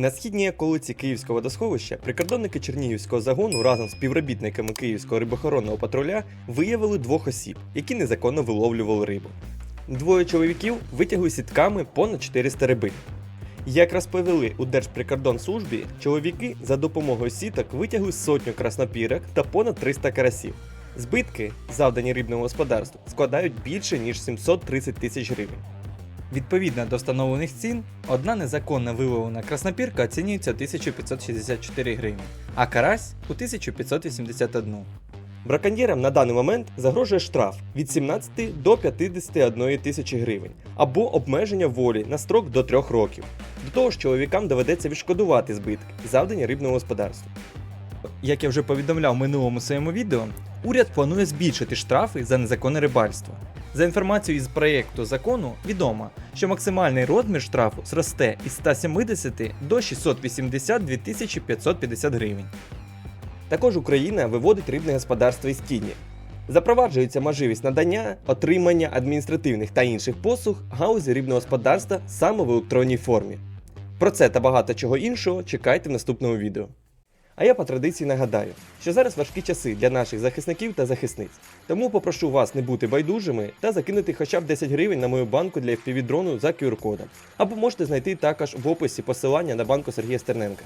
На східній околиці Київського водосховища прикордонники Чернігівського загону разом з співробітниками Київського рибохоронного патруля виявили двох осіб, які незаконно виловлювали рибу. Двоє чоловіків витягли сітками понад 400 рибин. Як розповіли у Держприкордонслужбі, чоловіки за допомогою сіток витягли сотню краснопірок та понад 300 карасів. Збитки, завдані рибному господарству, складають більше ніж 730 тисяч гривень. Відповідно до встановлених цін, одна незаконно виловлена краснопірка оцінюється 1564 гривні, а карась у 1581. Браконьєрам на даний момент загрожує штраф від 17 до 51 тисячі гривень або обмеження волі на строк до 3 років. До того ж, чоловікам доведеться відшкодувати збитки, завдані рибному господарству. Як я вже повідомляв в минулому своєму відео, уряд планує збільшити штрафи за незаконне рибальство. За інформацією із проєкту закону відомо, що максимальний розмір штрафу зросте із 170 до 682 550 гривень. Також Україна виводить рибне господарство із тіні. Запроваджується можливість надання, отримання адміністративних та інших послуг галузі рибного господарства саме в електронній формі. Про це та багато чого іншого чекайте в наступному відео. А я по традиції нагадаю, що зараз важкі часи для наших захисників та захисниць. Тому попрошу вас не бути байдужими та закинути хоча б 10 гривень на мою банку для FPV-дрону за QR-кодом. Або можете знайти також в описі посилання на банку Сергія Стерненка.